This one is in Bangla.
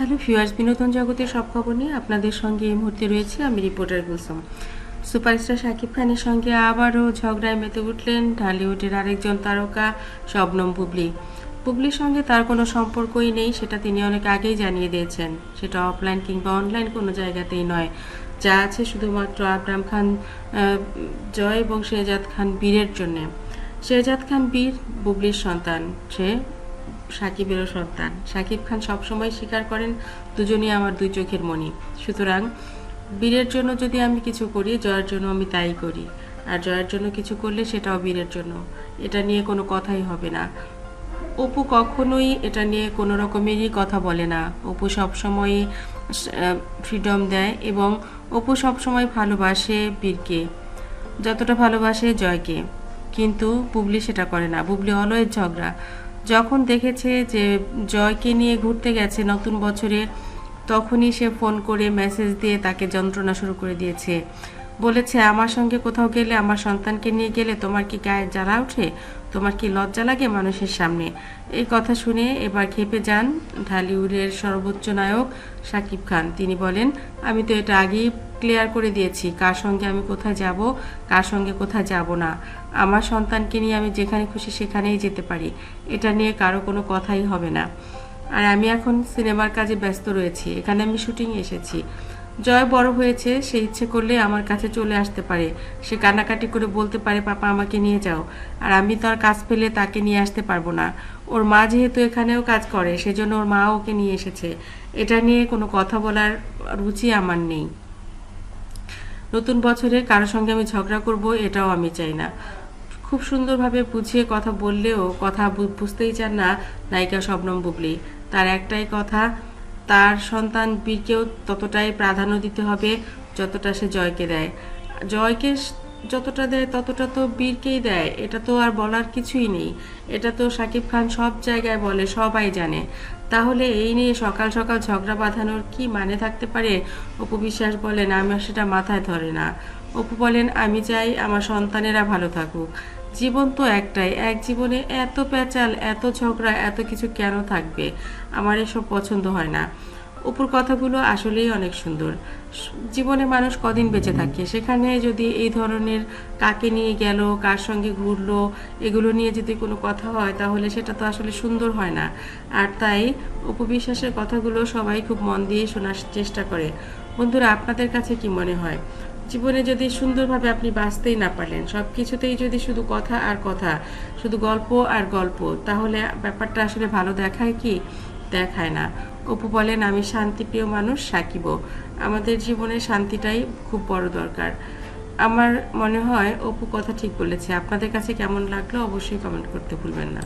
হ্যালো ফিওয়ার্স বিনোদন জগতের সব খবর নিয়ে আপনাদের সঙ্গে এই মুহূর্তে রয়েছে আমি রিপোর্টার গুলসুম সুপারস্টার শাকিব খানের সঙ্গে আবারও ঝগড়ায় মেতে উঠলেন ঢালিউডের আরেকজন তারকা শবনম বুবলি। বুবলির সঙ্গে তার কোনো সম্পর্কই নেই, সেটা তিনি অনেক আগেই জানিয়ে দিয়েছেন। সেটা অফলাইন কিংবা অনলাইন কোনো জায়গাতেই নয়। যা আছে শুধুমাত্র আবরাম খান জয় এবং শেহজাদ খান বীরের জন্যে। শেহজাদ খান বীর, বুবলির সন্তান। সে সাকিবেরও সন্তান। সাকিব খান সবসময় স্বীকার করেন, দুজনই আমার দুই চোখের মণি। সুতরাং, বীরের জন্য যদি আমি কিছু করি, জয়ের জন্য আমি তাই করি। আর জয়ের জন্য কিছু করলে সেটাও বীরের জন্য। এটা নিয়ে কোনো কথাই হবে না। অপু কখনোই এটা নিয়ে কোনো রকমেরই কথা বলে না। অপু সবসময়ই ফ্রিডম দেয় এবং অপু সবসময় ভালোবাসে বীরকে। যতটা ভালোবাসে জয়কে। কিন্তু বুবলি সেটা করে না। বুবলি অলওয়েজ ঝগড়া। যখন দেখেছে যে জয়কে নিয়ে ঘুরতে গেছে নতুন বছরে, তখনই সে ফোন করে মেসেজ দিয়ে তাকে যন্ত্রণা শুরু করে দিয়েছে। বলেছে, আমার সঙ্গে কোথাও গেলে, আমার সন্তানকে নিয়ে গেলে তোমার কি গায়ে জ্বালা ওঠে? তোমার কি লজ্জা লাগে মানুষের সামনে? এই কথা শুনে এবার খেপে যান ঢালিউডের সর্বোচ্চ নায়ক শাকিব খান। তিনি বলেন, আমি তো এটা আগেই ক্লিয়ার করে দিয়েছি, কার সঙ্গে আমি কোথায় যাব, কার সঙ্গে কোথায় যাব না। আমার সন্তানকে নিয়ে আমি যেখানে খুশি সেখানেই যেতে পারি। এটা নিয়ে কারও কোনো কথাই হবে না। আর আমি এখন সিনেমার কাজে ব্যস্ত রয়েছি। এখানে আমি শুটিং এসেছি। জয় বড় হয়েছে, সে ইচ্ছে করলে আমার কাছে চলে আসতে পারে। সে কান্নাকাটি করে বলতে পারে, পাপা, আমাকে নিয়ে যাও। আর আমি তো আর কাজ পেলে তাকে নিয়ে আসতে পারব না। ওর মা যেহেতু এখানেও কাজ করে, সেজন্য ওর মা ওকে নিয়ে এসেছে। এটা নিয়ে কোনো কথা বলার রুচি আমার নেই। নতুন বছরে কারও সঙ্গে আমি ঝগড়া করব, এটাও আমি চাই না। খুব সুন্দরভাবে বুঝিয়ে কথা বললেও কথা বুঝতেই চান না নায়িকা শবনম বুবলি। তার একটাই কথা তার সন্তান বীরকেও ততটাই প্রাধান্য দিতে হবে যতটা সে জয়কে দেয়। জয়কে যতটা দেয় ততটা তো বীরকেই দেয়, এটা তো আর বলার কিছুই নেই। এটা তো সাকিব খান সব জায়গায় বলে, সবাই জানে। তাহলে এই নিয়ে সকাল সকাল ঝগড়া বাঁধানোর কি মানে থাকতে পারে? অপু বিশ্বাস বলেন আমার সেটা মাথায় ধরে না। অপু বলেন, আমি চাই আমার সন্তানেরা ভালো থাকুক। জীবন তো একটাই, এক জীবনে এত প্যাচাল, এত ঝগড়া, এত কিছু কেন থাকবে? আমার এসব পছন্দ হয় না। অপুর কথাগুলো আসলেই অনেক সুন্দর। জীবনে মানুষ কদিন বেঁচে থাকে? সেখানে যদি এই ধরনের কাকে নিয়ে গেল, কার সঙ্গে ঘুরলো, এগুলো নিয়ে যদি কোনো কথা হয়, তাহলে সেটা তো আসলে সুন্দর হয় না। আর তাই উপবিশ্বাসের কথাগুলো সবাই খুব মন দিয়ে শোনার চেষ্টা করে। বন্ধুরা, আপনাদের কাছে কি মনে হয়? জীবনে যদি সুন্দরভাবে আপনি বাঁচতেই না পারলেন সব কিছুতেই যদি শুধু কথা আর কথা, শুধু গল্প আর গল্প, তাহলে ব্যাপারটা আসলে ভালো দেখায় কি? দেখায় না। অপু বলেন, আমি শান্তিপ্রিয় মানুষ, সাকিব। আমাদের জীবনে শান্তিটাই খুব বড় দরকার। আমার মনে হয় অপু কথা ঠিক বলেছে। আপনাদের কাছে কেমন লাগল অবশ্যই কমেন্ট করতে ভুলবেন না।